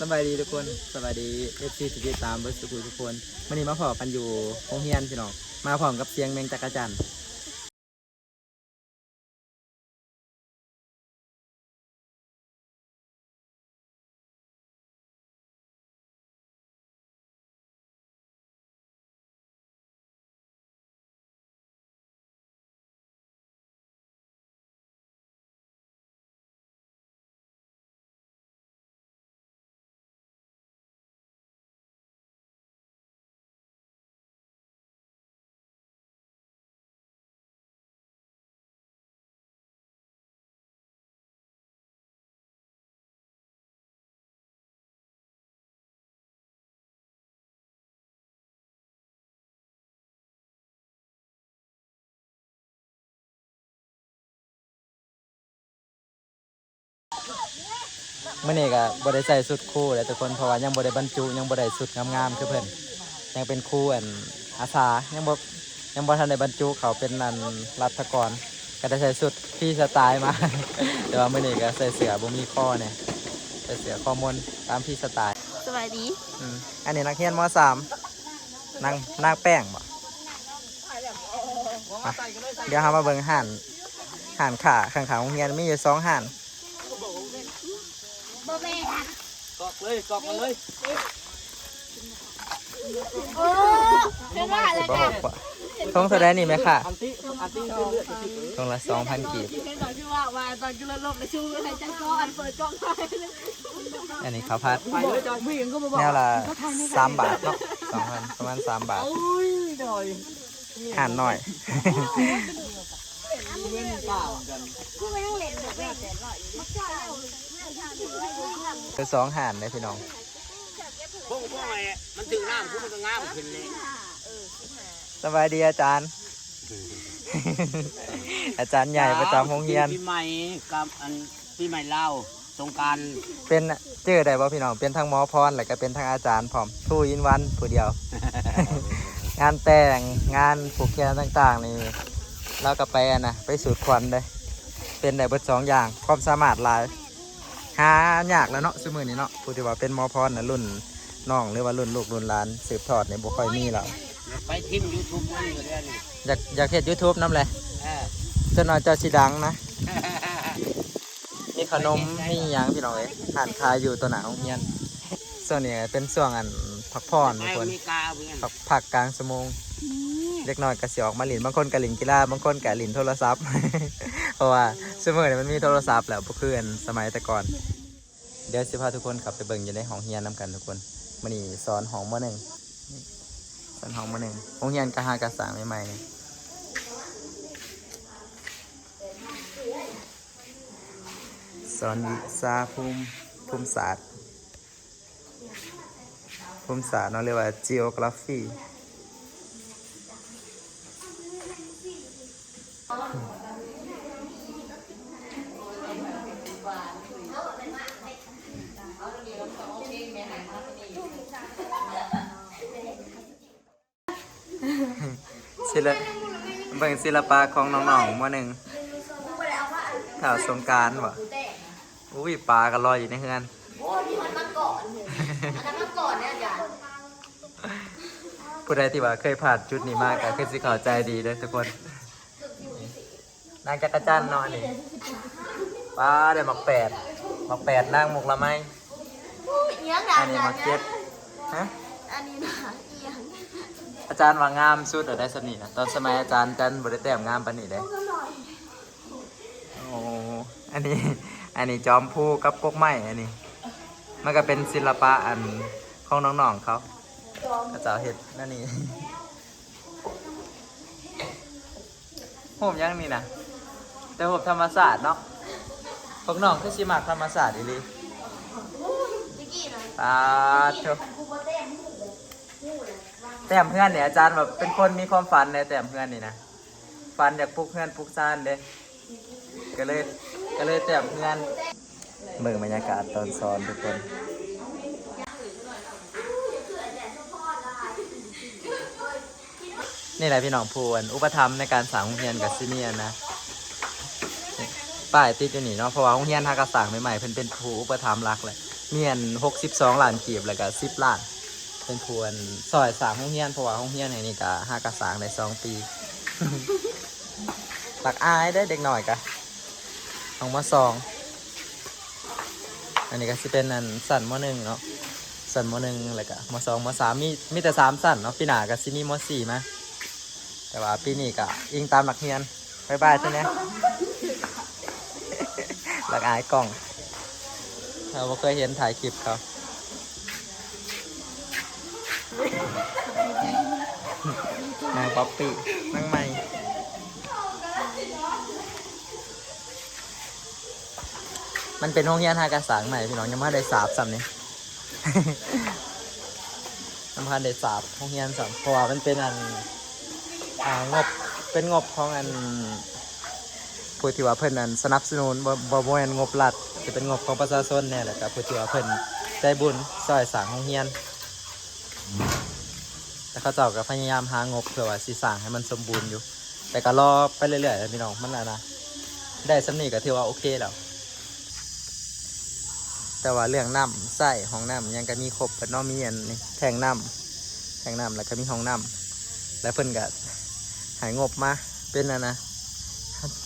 สบายดีทุกคนสบายดีเอฟซีติดตามเบิร์สุขุทุกคนวันนี้มาพอกันอยู่โรงเรียนพี่น้องมาพร้อมกับเสียงแมงจักรจันทร์ เมื่อนี้ก็บได้ใส่สุดคู่เลยทุกคนเพราะว่ายังบได้บรรจุยังบได้สุดงามๆคือเพิ่นยังเป็นคู่อันอาสายังบ่ยังบ่ทันได้บรรจุเขาเป็นนันรัฐกรก็ได้ใส่สุดที่สไตล์มา แต่ว่าเมื่อนี้ก็ใส่เสื้อบ่มีข้อเนี่ยใส่เสื้อข้อมนตามพี่สไตล์สบายดีอืมอันนี้นักเรียนมสามนางนางแป้งบ่มาเดี๋ยวเรามาเบิ่งห่านห่านขาข้างๆโรงเรียนมีอยู่สองห่าน บ่แม่ กอก เลยกอกมาเลยโอ้เป็นว่าอะไรบ่กันหกบ่ทงเท่าไดนี่ไหมค่ะอันติอันติเลือดติทงละสองพันกีบเห็นตอนที่ว่าว่าตอนกินลมในชูให้จังก้อนเปิดกล้องไฟอันนี้ข้าวผัดไปเลยจอยผู้หญิงก็มาบอกแนวละสามบาทเนาะสองพันประมาณสามบาทอุ้ยดอยห่านหน่อย เว้นเปล่ากันกูไม่ต้องเล่นแบบแม่คือ สองห่านเลยพี่น้องพวกพวกอะไรมันถึงน้ำคุณมันก็งามขึ้นเลยสบายดีอาจารย์ อาจารย์ใหญ่ประจำโรงเรียนปีใหม่กับอันปีใหม่เล่าสงการเป็นเจอได้บ่พี่น้องเป็นทั้งหมอพรแล้วก็เป็นทั้งอาจารย์พร้อมทูอินวันผู้เดียว งานแต่งงานผูกแขนต่างๆนี่เราก็ไปอะนะไปสูตรควันเลยเป็นได้เบิดสองอย่างความสามารถหลาย หายากแล้วเนาะสมือนี้เนาะผู้ที่ว่าเป็นหมอพรนะรุ่นน้องหรือว่ารุ่นลูกรุ่นหลานสืบทอดเนี่ยบ่ค่อยมีแล้วไปทิมยูทูบมันอยู่เรื่อยนี่อยากอยากเฮ็ด YouTube นำเลยเออจนหน่อยเจ้าสิดังนะ มีขนมมีหยังพี่น้องเอ้ยอ่านขายอยู่ตัวหนาโรงเรียนส่วนนี้เป็นช่วงอันพักผ่อนทุกไปคนอเมริกาเพื่อนพักพักกลางสมง เล็กน้อยก็สิออกมาหลินบางคนก็หลินกีฬาบางคนก็หลินโทรศัพท์ เพราะว่าสมัยนี้มันมีโทรศัพท์แล้วบ่คืออันสมัยแต่ก่อน เดี๋ยวสิพาทุกคนขับไปเบิ่งอยู่ในห้องเรียนนํกันทุกคนมื้อนี้สอนห้องมหนึ่งสอนห้องมหนึ่งโรงเรียนกะหากะสางใหม่ๆนี่สอนวิชาภูมิภูมิศาสตร์ภูมิศาสตร์เนาะเรียกว่า geography ศิลปเบิ่งศิลปะของน้องๆมหนึ่งข่าวสงกรารบ่อุ้ยปลาก็ลอยอยู่ในเฮือนโอ้ที่มันมาก่อนอันนั้นมาก่อนเนี่ยอาจารย์ผู้ใดที่ว่าเคยผ่านจุดนี้มากก็คือสิเข้าใจดีเด้อทุกคน นางจักรจันทร์เนอนนี่ป้าได้หมักแปดหมักแปดนางหมกละไมผู้เอียงดัอังนนี้หมักเจ็ดฮะ อันนี้นะเอียงอาจารย์ว่างามสุดอะได้สำนีนะตอนสมัยอาจารย์จันบริแต้มงามปานนี้เด้โอ้อันนี้ อันนี้จอมผู้กับกกไม้อันนี้ มันก็เป็นศิลปะอันของน้องๆเขาอาจารย์เห็ดนั่นนี่ผมยังนี่นะ แต่ผมธรรมศาสตร์เนาะพวกน้องคือสิมักธรรมศาสตร์อีหลีจิกี้นะตาเถอะแต้มเพื่อนเนี่ยอาจารย์แบบเป็นคนมีความฝันในแต้มเพื่อนนี่นะฝันอยากปลุกเพื่อนปลุกซ่านเด้ก็เลยก็เลยแต้มเพื่อนเมือบรรยากาศตอนซ้อนทุกคน นี่แหละพี่น้องพูนอุปธรรมภ์ในการสร้างโรงเรียนกับซิเนียนะ ป้ายติดอยู่นี่เนาะเพราะว่าโรงเรียนทากระสร้างใหม่ๆเพิ่นเป็นผู้อุปธรรมภ์หลักเลยเมียนหกสิบสองล้านกีบแล้วก็สิบล้านเป็นพวนซอยสามห้องเฮียนเพราะว่าห้องเฮียนแห่งนี้ก็ห้ากระสร้างได้สองปีหลักอายได้เด็กหน่อยกะของมสอง อันนี้ก็สิเป็นอันสั่นมหนึ่งเนาะสั่นมหนึ่งแล้วก็มสองมสามมีมีแต่สามสั่นเนาะปีหน้าก็สิมีมสี่มาแต่ว่าปีนี้ก็อิงตามหลักเฮียนบายบายใช่ไหม หลักอายกล่องเราเคยเห็นถ่ายคลิปเขานางป๊อปปี้นางใหม่มันเป็นห้องเรียนหากระสางใหม่พี่น้องยังไม่ได้สาบซ้ำนี่ยังไม่ได้สาบห้องเรียนซ้ำเพราะว่ามันเป็นอันอ่างบเป็นงบของอัน ผู้ที่ว่าเพิ่นอันสนับสนุนบ่บ่บ่แม่นงบรัฐจะเป็นงบของประชาชนเนี่ยแหละครับผู้ที่ว่าเพิ่นใจบุญซอยสร้างห้องเรียนแต่เขาเจ้าก็พยายามหางบเพื่อว่าสีสร้างให้มันสมบูรณ์อยู่ แต่ก็รอไปเรื่อยๆนะพี่น้องมันน่ะนะได้สำนีก็ถือว่าโอเคแล้วแต่ว่าเรื่องน้ำใส่ห้องน้ำยังก็มีครบเพิ่นเนาะมีอันนี้แทงน้ำแทงน้ำแล้วก็มีห้องน้ำแล้วเพิ่นก็หายงบมาเป็นอันนะ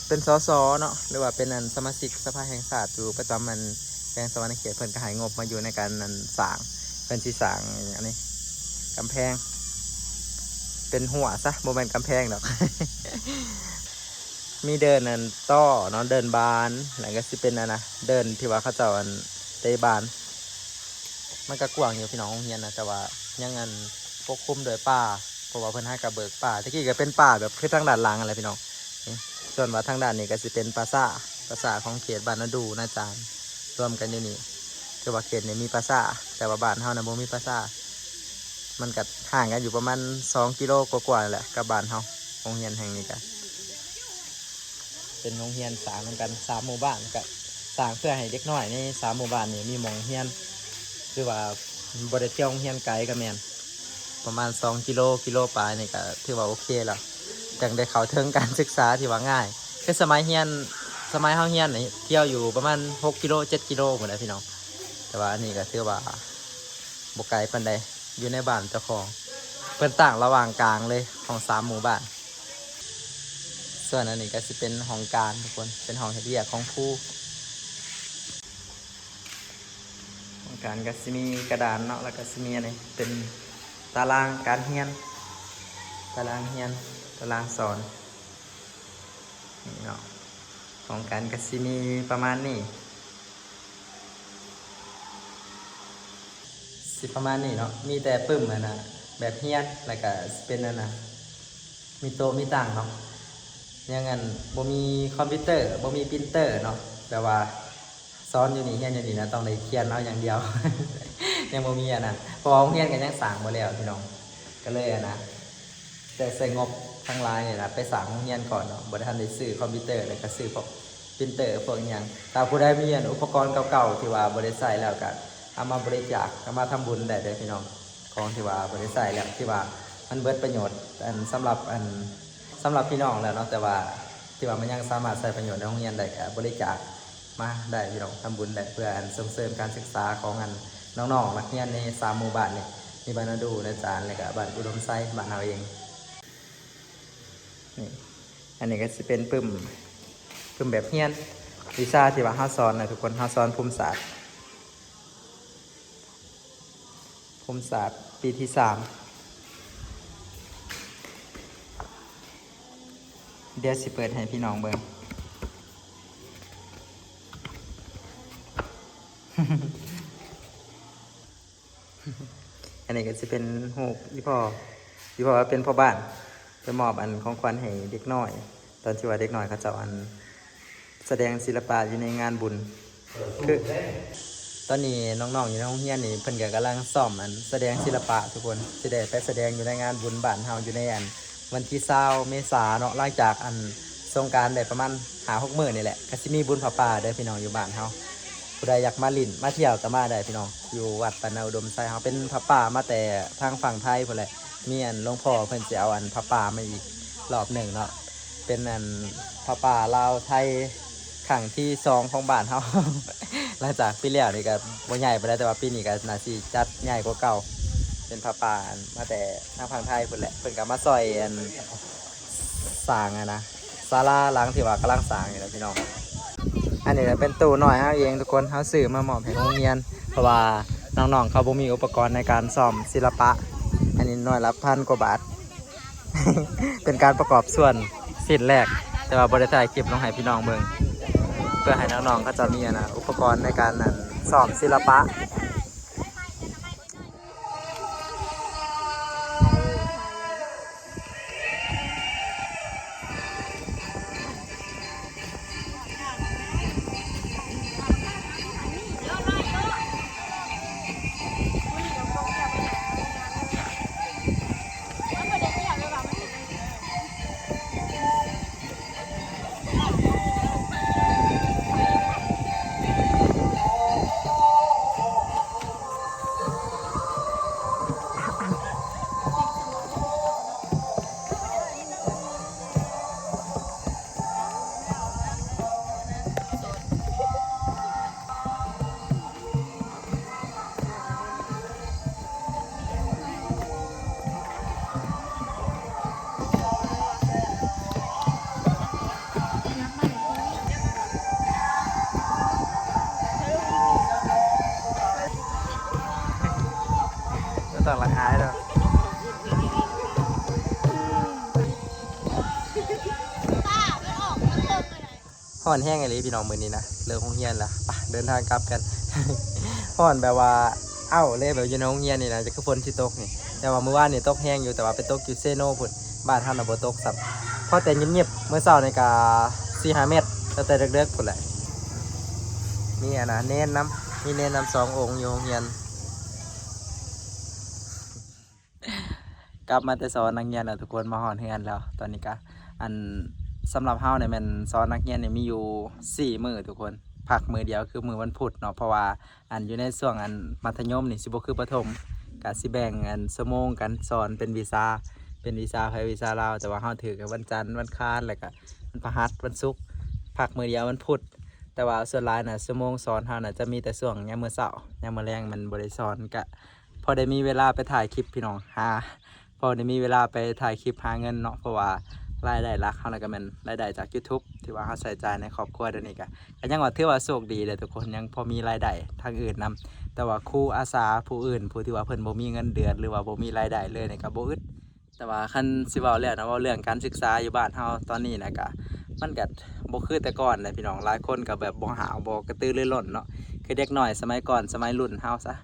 เป็นสสเนาะหรือว่าเป็นอันสมาชิกสภาแห่งชาติอยู่ประจำมันแจ้งสวรรค์เขตเพิ่นก็หายงบมาอยู่ในการนันสางเพิ่นสิสางอันนี้กำแพง เป็นหัวซะโมเมนต์กำแพงดอก มีเดินอันต้อเนาะเดินบานแล้วก็สิเป็นอันนะเดินที่ว่าเขาเจ้าอันเตะบาน มันก็กว้างอยู่พี่น้องเรียนนะแต่ว่ายังอันปกคลุมโดยป่าเพราะว่าเพิ่นให้กับเบิกป่าตะกี้ก็เป็นป่าแบบคือทางด้านหลังอะไรพี่น้องนี่ ส่วนว่าทางด้านนี้ก็สิเป็นปราสาทปราสาของเขตบ้านนาดูนาจารย์รวมกันอยู่นี่คือว่าเขตนี้มีปราสาแต่ว่าบ้านเฮานะบ่มีปราสามันก็ห่างกันอยู่ประมาณสองกิโลกว่าๆแหละกับบ้านเฮาโรงเรียนแห่งนี้กันเป็นโรงเรียนสามเหมือนกันสามหมู่บ้านก็สร้างเพื่อให้เด็กน้อยในสามหมู่บ้านนี้มีมองเรียนคือว่าบริเที่ยวโรงเรียนไกลก็แมนประมาณสองกิโลกิโลปลายนี่ก็ถือว่าโอเคแล้ว จังได้เข้าถึงการศึกษาที่ว่าง่าย คือสมัยเรียนสมัยเฮาเรียนนี่เที่ยวอยู่ประมาณหกกิโลเจ็ดกิโลหมดแล้วพี่น้องแต่ว่าอันนี้ก็ถือว่าบกไกลปันใดอยู่ในบ้านเจ้าของเป็นต่างระหว่างกลางเลยของสามหมู่บ้าน ส่วนอันนี้ก็จะเป็นห้องการทุกคนเป็นห้องเฮดเดียของผู้ห้องการก็จะมีกระดานเนาะแล้วก็จะมีอะไรเป็นตารางการเรียน ตารางเรียน ตารางสอนนี่เนาะของการก็จะมีประมาณนี้สิประมาณนี้เนาะมีแต่ปึ้มอะนะแบบเฮียนแล้วก็เป็นอันนะมีโต๊ะมีต่างเนาะยังงั้นบ่มีคอมพิวเตอร์บ่มีปรินเตอร์เนาะแบบว่าซ้อนอยู่นี่เฮียนอยู่นี่นะต้องได้เขียนเอาอย่างเดียว ยังบ่มีอะนะพอเฮียนกันยังสร้างบ่แล้วพี่น้องก็เลยอะนะแต่ใส่งบ ทั้งหลายเนี่ยนะไปสั่งโรงเรียนก่อนเนาะบ่ได้ทันได้ซื้อคอมพิวเตอร์แล้วก็ซื้อพวกปรินเตอร์พวกอหยังถ้าผู้ใดมีอันอุปกรณ์เก่าๆที่ว่าบ่ได้ใช้แล้วก็เอามาบริจาคเอามาทำบุญได้เด้อพี่น้องของที่ว่าบ่ได้ใช้แล้วที่ว่ามันเบิดประโยชน์อันสำหรับอันสำหรับพี่น้องแล้วเนาะแต่ว่าที่ว่ามันยังสามารถใช้ประโยชน์ในโรงเรียนได้ก็บริจาคมาได้พี่น้องทำบุญได้เพื่ออันส่งเสริมการศึกษาของอันน้องๆนักเรียนในสามหมู่บ้านเนี่ยมีบ้านนาดูนจารย์แล้วก็บ้านอุดมไซบ้านเราเอง นี่อันนี้ก็จะเป็นปึ้มปึ้มแบบเฮียนวิชาที่ว่าห้าสอนนะทุกคนห้าสอนภูมิศาสตร์ภูมิศาสตร์ปีที่สามเดี๋ยวสิเปิดให้พี่น้องเบิ่งอันนี้ก็จะเป็นหูปที่พ่อที่พ่อเป็นพ่อบ้าน มอบอันของขวัญให้เด็กน้อย ตอนที่ว่าเด็กน้อยเขาจะเอาอันแสดงศิลปะอยู่ในงานบุญ คือ ตอนนี้น้องๆอยู่ในโรงเรียนนี่เพิ่นก็กำลังซ้อมอันแสดงศิลปะทุกคนสิได้ไปแสดงอยู่ในงานบุญบ้านเฮาอยู่ในอัน วันที่20เมษาเนาะหลังจากอันสงการได้ประมาณ5-6มื้อนี่แหละก็สิมีบุญผาป่าเด้พี่น้องอยู่บ้านเฮาผู้ใดอยากมาลิ่นมาเที่ยวก็มาได้พี่น้องอยู่วัดปานาอุดมไซเฮาเป็นผาป่ามาแต่ทางฝั่งไทยพุ่นแหละ มีอันหลวงพ่อเพิ่นสิเอาอันพระป่ามาอีกรอบหนึ่งเนาะเป็นอันพระป่าลาวไทยขังที่สองของบ้านเฮา หลังจากปีแล้วนี่ก็บ่ใหญ่ไปแล้วแต่ว่าปีนี้ก็น่าสิจัดใหญ่กว่าเก่า เป็นพระป่ามาแต่ทางฝั่งไทยเพิ่นแหละเพิ่นก็มาซอยอันสร้างอะนะศาลาหลังที่ว่ากำลังสร้างนี่แหละพี่น้องอันนี้เป็นตู้น้อยเฮาเองทุกคนเฮาซื้อมามอบให้โรงเรียน เพราะว่าน้องๆเขาบ่มีอุปกรณ์ในการซ่อมศิลปะ อันนี้น้อยละพันกว่าบาท เป็นการประกอบส่วนสิ้นแรก แต่ว่าบริษัทคลิปลงให้พี่น้องเมือง เพื่อให้น้องๆเขาจะมีอะนะอุปกรณ์ในการนั่นซ่อบศิลปะ ห่อนแห้งไงเลยพี่น้องมือนี้นะเลิกห้องเฮียนล้วไปเดินทางกลับกันห่อนแบบว่าเอ้าเลยแบบอยู่ในห้องเฮียนนี่นะจะคือฝนที่ตกนี่แต่ว่าเมื่อวานนี่ตกแห้งอยู่แต่ว่าไปตกอยู่เซโน่พุ่นบ้านท่านน่ะบ่ตกสับเพราะแต่เงียบๆเมื่อเช้าในกาสี่ห้าเมตรแต่แต่เด็กๆพุ่นแหละนี่อะนะเน้นน้ำมีเน้นน้ำสององค์อยู่ห้องเฮียนกลับมาแต่สอนนักเรียนแล้วทุกคนมาหอนเฮือนแล้ว ตอนนี้ก็อัน สำหรับเฮาเนี่ยแมันสอนนักเรียนเนี่ยมีอยู่สี่มือทุกคนพักมือเดียวคือมือวันพุธเนาะเพราะว่าอันอยู่ในช่วงอันมัธยมนี่สิบ่คือประถมก็สิแบ่งอันชั่วโมงกันสอนเป็นวีซาเป็นวีซาไทยวีซาลาวแต่ว่าเฮาถือกันวันจันทร์วันคานแล้วก็วันพฤหัสวันศุกร์พักมือเดียววันพุธแต่ว่าส่วนหลายน่ะชั่วโมงสอนเฮาน่ะจะมีแต่ช่วงยามมื้อเช้ายามมื้อแลงมันบ่ได้สอนก็พอได้มีเวลาไปถ่ายคลิปพี่น้องหาพอได้มีเวลาไปถ่ายคลิปหาเงินเนาะเพราะว่า รายได้หลักเขานะก็เป็นรายได้จาก YouTube ที่ว่าเขาใส่ใจในครอบครัวเดี๋ยวนี้ก็ก็ยังว่าถือว่าโชคดีเลยทุกคนยังพอมีรายได้ทางอื่นนํแต่ว่าครูอาสาผู้อื่น ผู้ที่ว่าเพิ่นบ่มีเงินเดือนหรือว่าบ่มีรายได้เลยนี่ก็บ่อึดแต่ว่าคันสิเว้าแล้วนะว่าเรื่องการศึกษาอยู่บ้านเฮาตอนนี้นะก็มันก็บ่คือแต่ก่อนเลยพี่น้องหลายคนก็แบบบ่หาวบ่กระตือรือร้นเนาะคือเด็กน้อยสมัยก่อนสมัยรุ่นเฮาซะ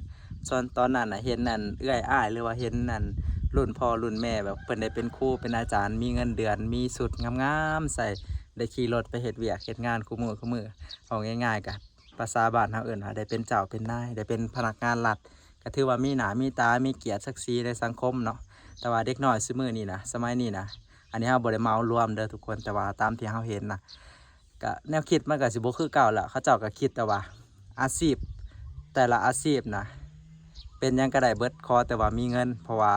ส่วนตอนนั้นน่ะเห็นนั่นเอื้อยอ้ายหรือว่าเห็นนั่น รุ่นพ่อรุ่นแม่แบบเพิ่นได้เป็นครูเป็นอาจารย์มีเงินเดือน มีสุดงามๆใส่ได้ขี่รถไปเฮ็ดเวียกเฮ็ดงานคู่มือคู่มือเอาง่ายๆกับภาษาบ้านเฮาเอิ้นว่าได้เป็นเจ้าเป็นนายได้เป็นพนักงานรัฐก็ถือว่ามีหน้ามีตามีเกียรติศักดิ์ศรีในสังคมเนาะแต่ว่าเด็กน้อยซุมื้อนี้นะสมัยนี้นะอันนี้เฮาบ่ได้เมารวมเด้อทุกคนแต่ว่าตามที่เฮาเห็นนะก็แนวคิดมันก็สิบ่คือเก่าละเขาเจ้าก็คิดแต่ว่าอาชีพแต่ละอาชีพนะเป็นยังก็ได้เบิดคอแต่ว่ามีเงิน เพราะว่า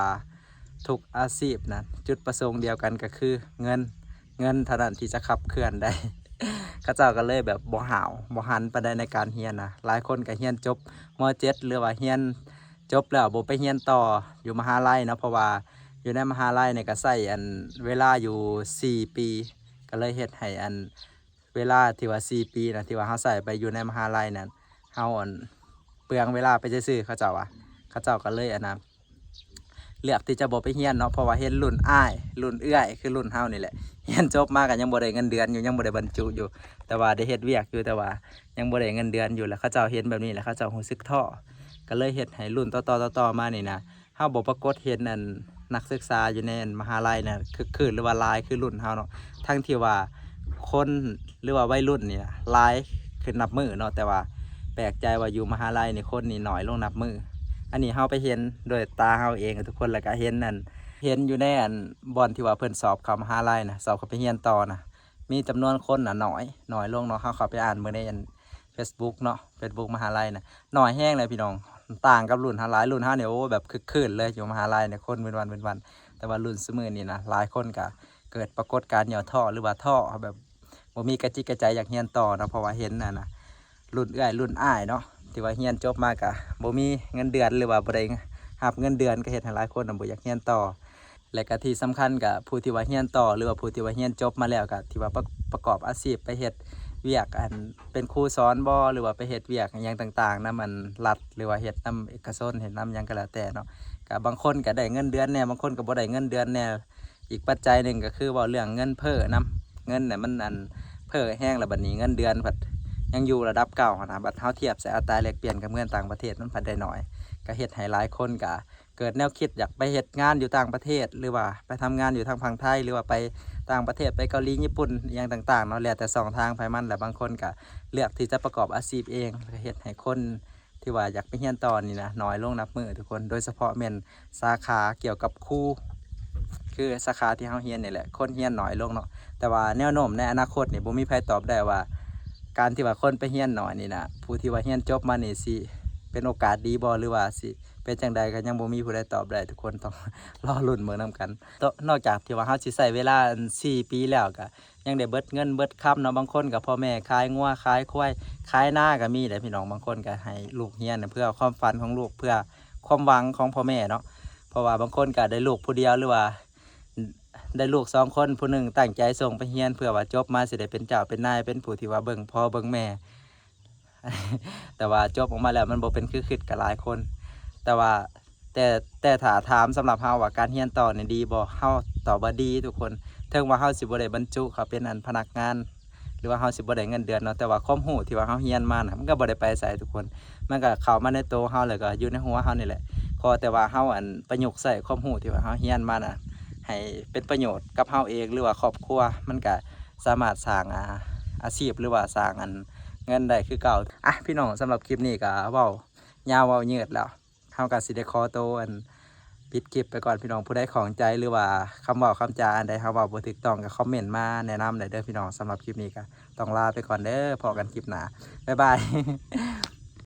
ทุกอาชีพนะจุดประสงค์เดียวกันก็คือเงินเงินเท่านั้นที่จะขับเคลื่อนได้ข้าเจ้าก็เลยแบบบ่หาวบ่หันไปได้ในการเฮียนนะหลายคนก็เฮียนจบม .7 หรือว่าเฮียนจบแล้วบ่ไปเฮียนต่ออยู่มหาลัยนะเพราะว่าอยู่ในมหาลัยเนี่ยก็ใส่อันเวลาอยู่ 4 ปี ก็เลยเฮ็ดให้อันเวลาที่ว่า 4 ปีนะที่ว่าเฮาใส่ไปอยู่ในมหาลัยนั้นเฮาอันเปลืองเวลาไปซื่อๆเขาเจ้าว่าเขาเจ้าก็เลยอันนั้น เลือกที่จะบอกไปเฮียนเนาะเพราะว่าเห็นรุ่นอ้ายรุ่นเอื้อยคือรุ่นเฮานี่แหละเฮียนจบมากันยังบ่ได้เงินเดือนอยู่ยังบ่ได้บรรจุอยู่ แต่ว่าได้เฮ็ดเวียกอยู่แต่ว่ายังบ่ได้เงินเดือนอยู่แล้วเขาเจ้าเห็นแบบนี้แล้วเขาเจ้ารู้สึกท้อก็เลยเฮ็ดให้รุ่นต่อๆต่อๆมานี่นะเฮาบ่ปรากฏเห็นนั่นนักศึกษาอยู่ในมหาลัยน่ะคือคือหรือว่าลายคือรุ่นเฮาเนาะทั้งที่ว่าคนหรือว่าวัยรุ่นนี่นะหลายคือนับมือเนาะแต่ว่าแปลกใจว่าอยู่มหาลัยนี่คนนี่น้อยลงนับมือ อันนี้เฮาไปเห็นโดยตาเฮาเองทุกคนแล้วก็เห็นนั่นเห็นอยู่ในอันบอนที่ว่าเพิ่นสอบเข้ามหาลัยนะสอบเข้าไปเรียนต่อนะมีจำนวนคนน่ะน้อยน้อยลงเนาะเฮาเข้าไปอ่านเมื่อในอัน Facebook เนาะ Facebook มหาลัยนะน้อยแห้งเลยพี่น้องต่างกับรุ่นเฮาหลายรุ่นเฮาเนี่ยโอ้แบบคึกคืนเลยอยู่มหาลัยเนี่ยคนเป็นวันเป็นวัน แต่ว่ารุ่นสมือนี่นะหลายคนก็เกิดปรากฏการณ์เหย่อท่อหรือว่าท่อแบบบ่มีกระจิกกระใจอยากเรียนต่อนะเพราะว่าเห็นน่ะนะรุ่นเอื้อยรุ่นอ้ายเนาะ ที่ว่าเฮียนจบมากะบ่มีเงินเดือนหรือว่าบ่ได้รับเงินเดือนก็เฮ็ดให้หลายคนน่ะบ่อยากเฮียนต่อ และก็ที่สำคัญกับผู้ที่ว่าเฮียนต่อ หรือว่าผู้ที่ว่าเฮียนจบมาแล้วก็ที่ว่าประกอบอาชีพไปเฮ็ดเวียกอันเป็นครูสอนบ่หรือว่าไปเฮ็ดเวียกอย่างต่างๆนํมันรัฐหรือว่าเฮ็ดนํเอกชนเฮ็ดนํหยังก็แล้วแต่เนาะก็บางคนก็ได้เงินเดือนแน่บางคนก็บ่ได้เงินเดือนแน่อีกปัจจัยหนึ่งก็คือว่าเรื่องเงินเพ้อนํเงินเนี่ยมันอันเพ้อแห้งแล้วบัดนี้เงินเดือนผัด ยังอยู่ระดับเก่านะบัดเฮาเทียบใส่อัตราแลกเปลี่ยนกับเงินต่างประเทศมันผัดได้หน้อย ก็เฮ็ดให้หลายคนก็เกิดแนวคิดอยากไปเหตุงานอยู่ต่างประเทศ หรือว่าไปทำงานอยู่ทางฝั่งไทย หรือว่าไปต่างประเทศไปเกาหลีญี่ปุ่นอย่างต่างๆเนาะแล้วแต่สองทางไปมันแหละบางคนก็เลือกที่จะประกอบอาชีพเองก็เฮ็ดให้คนที่ว่าอยากไปเรียนต่อนี่นะน้อยลงนับมือทุกคนโดยเฉพาะเมนสาขาเกี่ยวกับครูคือสาขาที่เฮาเรียนนี่แหละคนเรียนน้อยลงเนาะแต่ว่าแนวโน้มในอนาคตนี่บ่มีใครตอบได้ว่า การที่ว่าคนไปเรียนหน้อยนี่นะผู้ที่ว่าเรียนจบมานี่สิเป็นโอกาสดีบ่หรือว่าสิเป็นจังใดก็ยังบ่มีผู้ใดตอบได้ทุกคนต้องรอลุ้นเมือนํกันนอกจากที่ว่าเฮาสิใช้เวลา 4 ปีแล้วก็ยังได้เบิดเงินเบิดคำเนาะบางคนก็พ่อแม่ขายงัวขายควายขายหน้าก็มีแหละพี่น้องบางคนก็ให้ลูกเรียนเพื่อความฝันของลูกเพื่อความหวังของพ่อแม่เนาะเพราะว่าบางคนก็ได้ลูกผู้เดียวหรือว่า ได้ลูกสองคนผู้หนึ่งตั้งใจส่งไปเรียนเพื่อว่าจบมาสิได้เป็นเจ้าเป็นนายเป็นผู้ที่ว่าเบิ่งพ่อเบิ่งแม่ แต่ว่าจบออกมาแล้วมันบ่เป็นคือคิดกับหลายคน แต่ว่าแต่แต่ถาถามสำหรับเฮาว่าการเรียนต่อเนี่ยดีบ่เฮาต่อบ่ดีทุกคนถึงว่าเฮาสิบ่ได้บรรจุเขาเป็นอันพนักงาน หรือว่าเฮาสิบ่ได้เงินเดือนเนาะแต่ว่าความรู้ที่ว่าเฮาเรียนมาน่ะมันก็บ่ได้ไปไสทุกคน มันก็เข้ามาในตัวเฮาแล้วก็อยู่ในหัวเฮานี่แหละขอแต่ว่าเฮาอันประยุกต์ใส่ความรู้ที่ว่าเฮาเรียนมาน่ะ ให้เป็นประโยชน์กับเฮาเองหรือว่าครอบครัวมันก็สามารถสร้างอาอาชีพหรือว่าสร้างอันเงินได้คือเก่าอะพี่น้องสำหรับคลิปนี้ก็เว้ายาวเว้ายืดแล้วเฮากับสิได้ขอโตวอันปิดคลิปไปก่อนพี่น้องผู้ใดของใจหรือว่าคำเว่าคำจาอันใดเฮาเว้าบ่ถูกต้องก็คอมเมนต์มาแนะนำได้เด้อพี่น้องสำหรับคลิปนี้ก็ต้องลาไปก่อนเด้อพอกันคลิปหน้าบ๊ายบาย